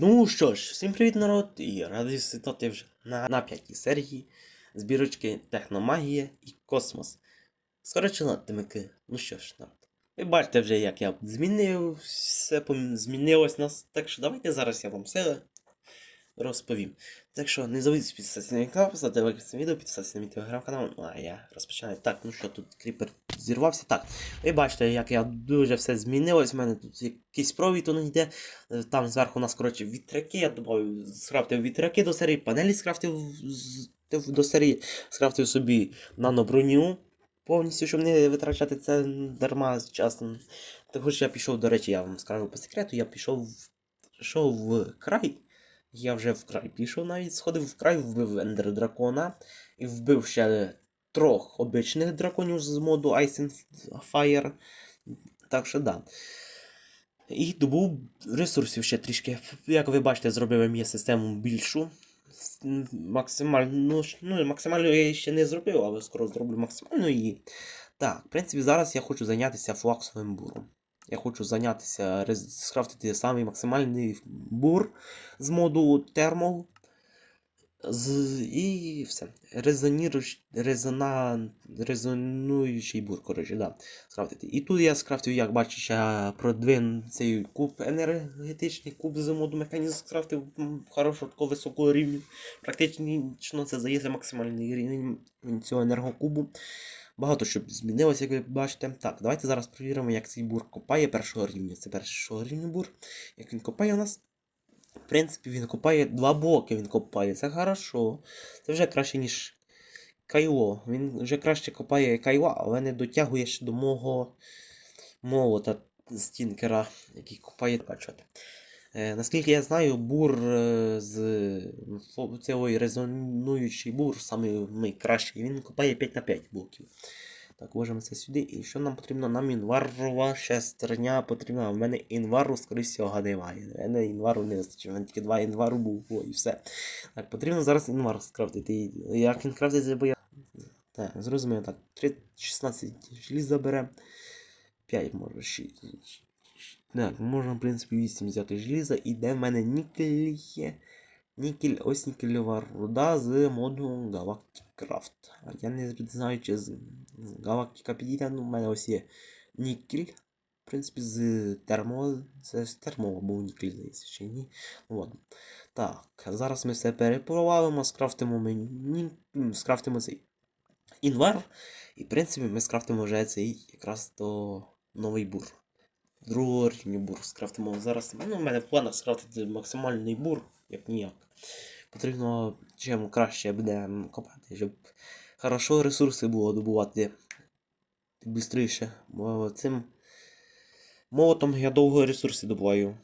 Ну що ж, всім привіт, народ, і радий світати вже на, на п'ятій серії збірочки Техномагія і Космос. Скорочено тимики. Ну що ж, народ. Ви бачите вже, як я змінив, все змінилось нас. Так що давайте зараз я вам все розповім. Так що не забудьте підписатися на мій канал, поставити лайк цьому відео, підписатися на мій телеграм-канал. Ну а я розпочинаю. Так, ну що, тут кріпер зірвався. Так, ви бачите, як я дуже все змінилось. У мене тут якийсь провід он йде. Там зверху у нас, коротше, вітряки. Я добавив, скрафтив вітряки до серії, панелі скрафтив до серії, скрафтив собі наноброню. Повністю, щоб не витрачати це дарма часом. Також я пішов, до речі, я вам скажу по секрету, я пішов, пішов в край. Я вже в край пішов навіть, сходив в край, вбив ендер дракона і вбив ще трьох обичних драконів з моду Ice and Fire. Так що да. І добув ресурсів ще трішки. Як ви бачите, зробив я систему більшу. Максимально, ну, максимально я ще не зробив, але скоро зроблю максимально її. Так, в принципі, зараз я хочу зайнятися флаксовим буром. Я хочу зайнятися, скрафтити самий максимальний бур з моду термол. З, і все. Резоніруч, резона, резонуючий бур, коротше, да, скрафтити. І тут я скрафтив, як бачиш, ще продвин цей куб енергетичний, куб з моду механізм скрафтив м, хорошого такого високого рівня. Практично це здається максимальний рівень цього енергокубу. Багато що змінилося, як ви бачите. Так, давайте зараз перевіримо, як цей бур копає першого рівня. Це першого рівня бур. Як він копає у нас. В принципі, він копає два блоки, він копає. Це хорошо. Це вже краще, ніж Кайло. Він вже краще копає Кайла, але не дотягує ще до мого молота стінкера, який копає бачите. Е, наскільки я знаю, бур е, з фо- резонуючий бур, саме найкращий, він копає 5 на 5 блоків. Так, ложимо це сюди. І що нам потрібно? Нам інварова шестерня потрібна. У мене інвару, скоріше всього, немає. У мене інвару не вистачить. У мене тільки два інвару був. О, і все. Так, потрібно зараз інвар скрафтити. Як він крафтиться, бо я. Так, зрозуміло, так. 3, 16 желіза бере. 5 може 6. Так, можна, в принципі, 8 взяти желіза. І де в мене нікель є. Нікель, ось нікельова руда з моду Galactic Craft. А я не знаю, чи з Galactica підійде, ну в мене ось є нікель. В принципі, з термо. Це з термо був нікель, здається, чи ні. Ну. Так, зараз ми все перепровалимо, скрафтимо ми ні... скрафтимо цей інвар. І в принципі ми скрафтимо вже цей якраз то новий бур. Другого рівня бур скрафтимо зараз. Ну, у мене в планах скрафтити максимальний бур, як ніяк. Потрібно чим краще буде копати, щоб хорошо ресурси було добувати швидше. Цим молотом я довго ресурси добуваю.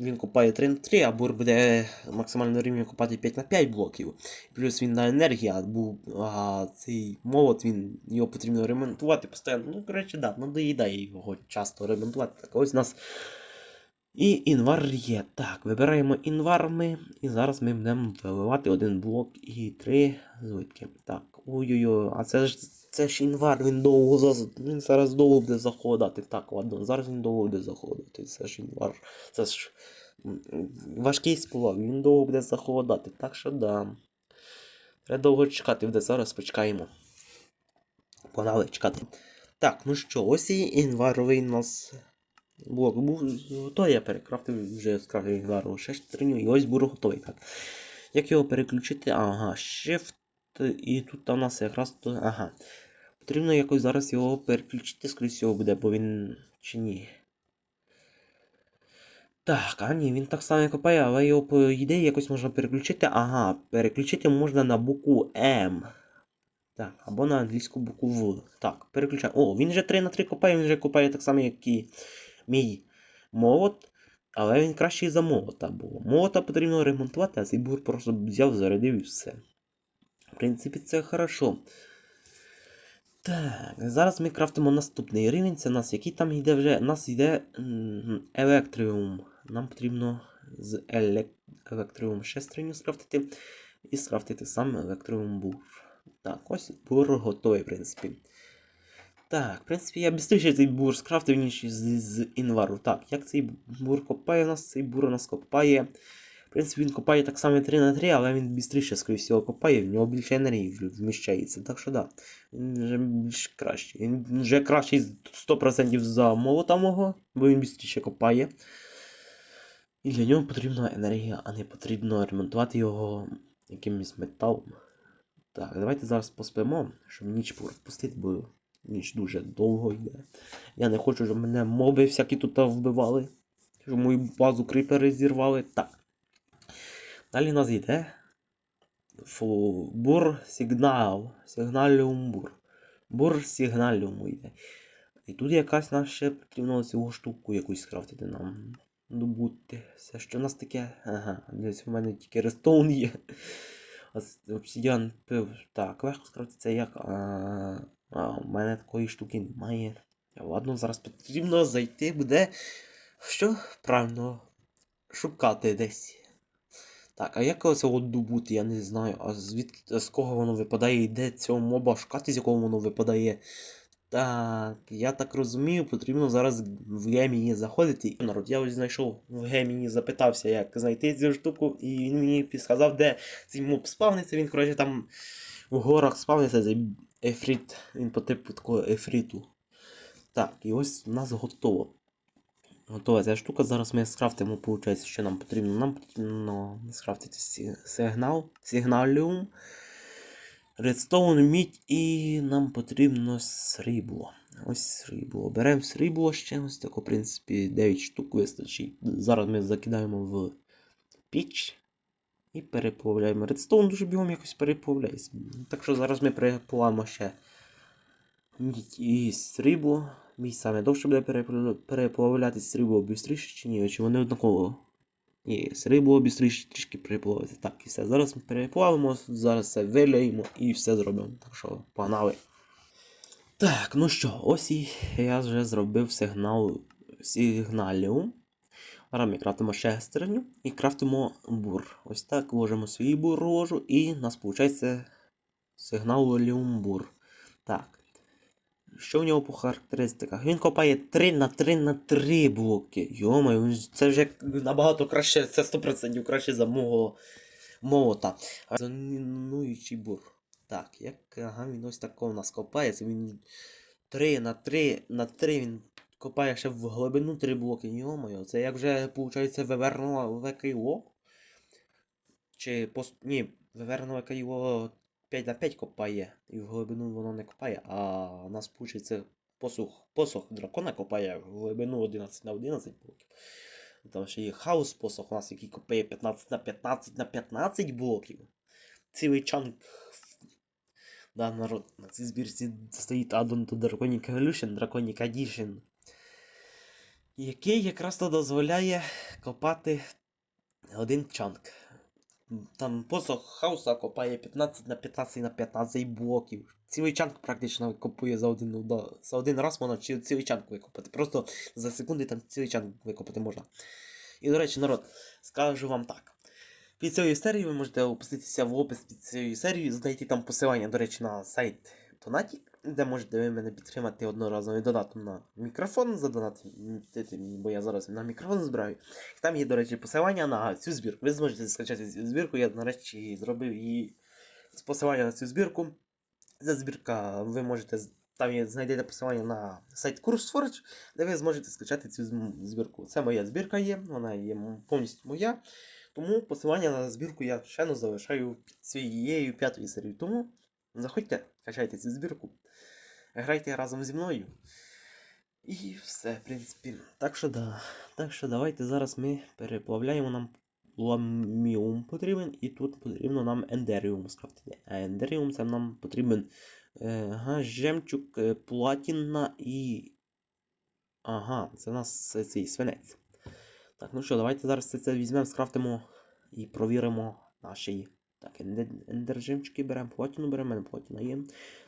Він копає 3 на 3, а бур буде максимально рівня копати 5 на 5 блоків. Плюс він на енергії, а, був, а цей молот, він, його потрібно ремонтувати постійно. Ну, коротше, да, надоїдає його часто ремонтувати. Так ось у нас і інвар є. Так, вибираємо інвар ми. І зараз ми будемо виливати один блок і три звитки. Так, ой-ой-ой, а це ж це ж інвар, він довго заз... він зараз довго буде заходити. Так, ладно, зараз він довго буде заходити. Це ж інвар. Це ж важкий сплав, він довго буде заходити. Так що да. Треба довго чекати буде, зараз почекаємо. Погнали чекати. Так, ну що, ось і інваровий нас блок був готовий, я перекрафтив вже скрафтив інварову шестерню, і ось бур готовий. Так. Як його переключити? Ага, Shift. І тут у нас якраз то. Ага. Потрібно якось зараз його переключити, скоріше всього буде, бо він чи ні. Так, а ні, він так само копає, але його по ідеї якось можна переключити. Ага, переключити можна на букву М. Так, або на англійську букву В. Так, переключаємо. О, він вже 3 на 3 копає, він вже копає так само, як і мій молот. Але він кращий за молота було. Молота потрібно ремонтувати, а цей бур просто взяв, зарядив і все. Принципі, це хорошо. Так, зараз ми крафтимо наступний рівень. Це у нас який там йде вже. У нас йде електриум. Нам потрібно з елек... електриум шестерню скрафтити. І скрафтити сам електриум бур. Так, ось бур готовий, в принципі. Так, в принципі, я швидше цей бур скрафтив, ніж з, з інвару. Так, як цей бур копає у нас? Цей бур у нас копає В принципі, він копає так само 3 на 3, але він швидше, скоріше всього, копає, в нього більше енергії вміщається. Так що да. Він вже більш кращий. Він вже кращий 100% за молота мого, бо він швидше копає. І для нього потрібна енергія, а не потрібно ремонтувати його якимось металом. Так, давайте зараз поспимо, щоб ніч пропустити, бо ніч дуже довго йде. Я не хочу, щоб мене моби всякі тут вбивали. Щоб мою базу кріпери зірвали. Так. Далі нас йде. Бур сигнал. Сигналіум бур. Бур сигналіум йде. І тут якась нас ще потрібно цю штуку якусь скрафтити нам. Добути. Все, що в нас таке. Ага, десь у мене тільки рестоун є. Обсидіан пив. Так, легко скрафтиться як. А, а, у мене такої штуки немає. Ладно, зараз потрібно зайти буде. Що? Правильно. Шукати десь. Так, а як цього добути, я не знаю. А звідки з кого воно випадає, і де цього моба шукати, з якого воно випадає. Так, я так розумію, потрібно зараз в Геміні заходити. Народ, я ось знайшов в Геміні, запитався, як знайти цю штуку, і він мені підсказав, де цей моб спавниться. Він, коротше, там в горах спавниться цей ефріт. Він по типу такого ефріту. Так, і ось у нас готово. Готова ця штука. Зараз ми скрафтимо, виходить, що нам потрібно. Нам потрібно скрафтити сигнал, сигналіум, редстоун, мідь і нам потрібно срібло. Ось срібло. Беремо срібло ще ось тако, в принципі, 9 штук вистачить. Зараз ми закидаємо в піч і переплавляємо. Редстоун дуже бігом якось переплавляється. Так що зараз ми переплавимо ще мідь і срібло. Мій саме довше буде переплавляти срібло бістріше чи ні? Чи вони однаково? Ні, срібло бістріше трішки переплавити. Так, і все. Зараз ми переплавимо, зараз все виляємо і все зробимо. Так що, погнали. Так, ну що, ось і я вже зробив сигнал сигналіум. Зараз ми крафтимо шестерню і крафтимо бур. Ось так ложимо свій бур ложу і у нас виходить сигналіум бур. Так. Що в нього по характеристиках? Він копає 3 на 3 на 3 блоки. Ж- це вже набагато краще, це 100% краще за мого молота. Зонуючий бур. Так, як ага, він ось тако у нас копає. Це він 3 на 3 на 3 він копає ще в глибину 3 блоки. Йомаю, це як вже виходить вивернуло ВКО? Чи пост... Ні, вивернуло ВКО 5 на 5 копає, і в глибину воно не копає, а у нас виходить посух, посух дракона копає в глибину 11 на 11 блоків. Там ще є хаос посух у нас, який копає 15 на 15 на 15 блоків. Цілий чанк. Да, народ, на цій збірці стоїть Addon to Draconic Evolution, Draconic Edition. Який якраз то дозволяє копати один чанк. Там посох хаоса копає 15 на 15 на 15 блоків. Цілий чанк практично копує за один удар. За один раз можна цілий чанк викопати. Просто за секунди там цілий чанк викопати можна. І, до речі, народ, скажу вам так. Під цією серією ви можете опуститися в опис під цією серією, знайти там посилання, до речі, на сайт Tonatic, де можете ви мене підтримати одноразовим донатом на мікрофон задонатити, бо я зараз на мікрофон збираю. Там є, до речі, посилання на цю збірку. Ви зможете скачати цю збірку. Я нарешті зробив її з посилання на цю збірку. Ця збірка ви можете. Там є, знайдете посилання на сайт CourseForge, де ви зможете скачати цю збірку. Це моя збірка є, вона є повністю моя. Тому посилання на збірку я ще не залишаю під цією п'ятою серією. Тому заходьте, качайте цю збірку, грайте разом зі мною. І все, в принципі. Так що да. Так що давайте зараз ми переплавляємо нам ламіум потрібен, і тут потрібно нам ендеріум скрафтити. А ендеріум це нам потрібен е, ага, жемчуг, е, платіна і. Ага, це у нас е, цей свинець. Так, ну що, давайте зараз це, це візьмемо, скрафтимо і провіримо наші. Так, ендер, беремо, платіну беремо, платіна є.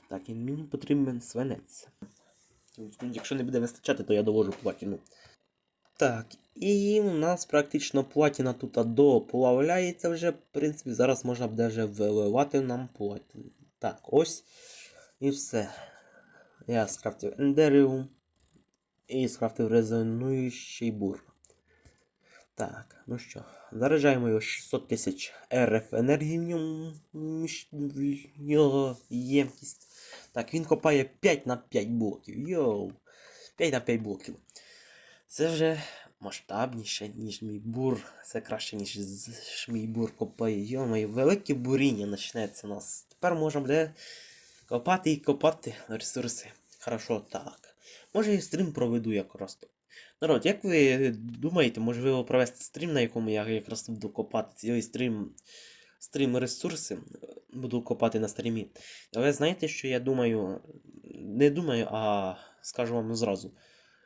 Так, і мені потрібен свинець. Якщо не буде вистачати, то я довожу платіну. Так, і у нас практично платіна тут доплавляється вже. В принципі, зараз можна буде вже виливати нам платіну. Так, ось. І все. Я скрафтив ендеріум. І скрафтив резонуючий бур. Так, ну що, заряджаємо його 600 тисяч РФ енергії в нього ємкість. Так, він копає 5 на 5 блоків. Йоу. 5 на 5 блоків. Це вже масштабніше, ніж мій бур. Це краще, ніж мій бур копає. Йо-моє, велике буріння почнеться у нас. Тепер можна буде копати і копати ресурси. Хорошо, так. Може я стрім проведу якраз то. Народ, як ви думаєте, можливо провести стрім, на якому я якраз буду копати цілий стрім, стрім ресурси, буду копати на стрімі. Але знаєте, що я думаю? Не думаю, а скажу вам зразу.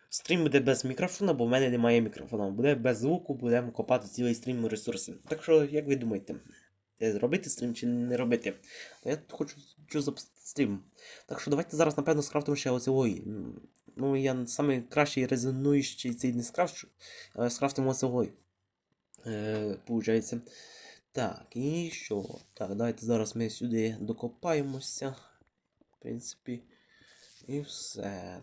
Стрім буде без мікрофона, бо в мене немає мікрофона. Буде без звуку, будемо копати цілий стрім ресурси. Так що, як ви думаєте, зробити стрім чи не робити? Я хочу, хочу запустити стрім. Так що давайте зараз, напевно, скрафтимо ще оцелой. Ну, я самий кращий резонуючий цей не скрафчу, але скрафтимо оцелой. Е, получається. Так, і що? Так, давайте зараз ми сюди докопаємося. В принципі. І все.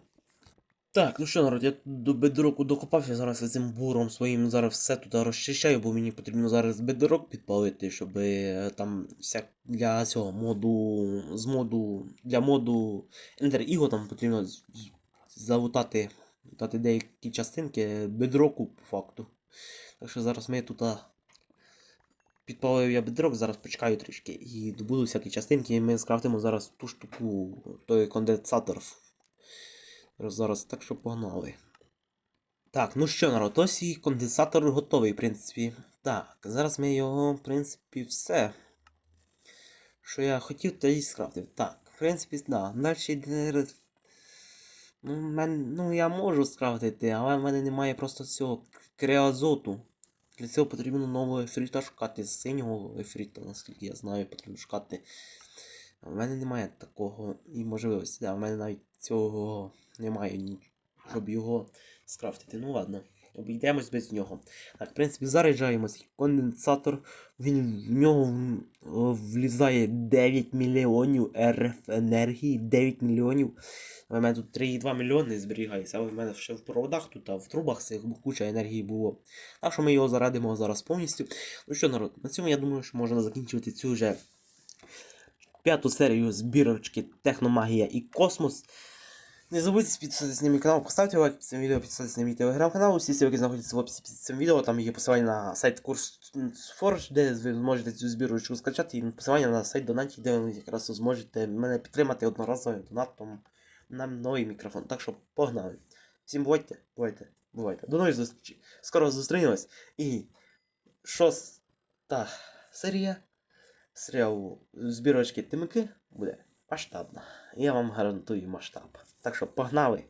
Так, ну що, народ, я до бедроку докопався зараз я цим буром своїм зараз все тут розчищаю, бо мені потрібно зараз бедрок підпалити, щоб е, там вся для цього моду. З моду. Для моду Ender Ego там потрібно залутати дати деякі частинки бедроку по факту. Так що зараз ми тут підпалив я бедрок, зараз почекаю трішки і добуду всякі частинки, і ми скрафтимо зараз ту штуку, той конденсатор. Зараз так що погнали. Так, ну що, народ, ось і конденсатор готовий, в принципі. Так, зараз ми його, в принципі, все. Що я хотів, то і скрафтив. Так, в принципі, да. Далі йде. Ну, мен... ну, я можу скрафтити, але в мене немає просто цього креазоту. Для цього потрібно нового ефріта шукати. Синього ефріта, наскільки я знаю, потрібно шукати. У мене немає такого і можливості. Да, в мене навіть цього немає, щоб його скрафтити. Ну ладно, обійдемось без нього. Так, в принципі, заряджаємо цей конденсатор. Він в нього влізає 9 мільйонів РФ енергії. 9 мільйонів. У мене тут 3,2 мільйони зберігається, але в мене ще в проводах тут, а в трубах цих куча енергії було. Так що ми його зарядимо зараз повністю. Ну що, народ, на цьому я думаю, що можна закінчувати цю вже п'яту серію збірочки Техномагія і Космос. Не забудьте підписатися на мій канал, поставте лайк під цим відео, підписатися на мій телеграм-канал. Усі ссылки знаходяться в описі під цим відео. Там є посилання на сайт курс Forge, де ви зможете цю збірочку скачати, і посилання на сайт Донаті, де ви якраз зможете мене підтримати одноразовим донатом на новий мікрофон. Так що погнали. Всім бувайте, бувайте, бувайте. До нових зустрічей. Скоро зустрінемось. І шоста серія серіалу збірочки Тимики буде масштабна. Я вам гарантую масштаб. Так що погнали!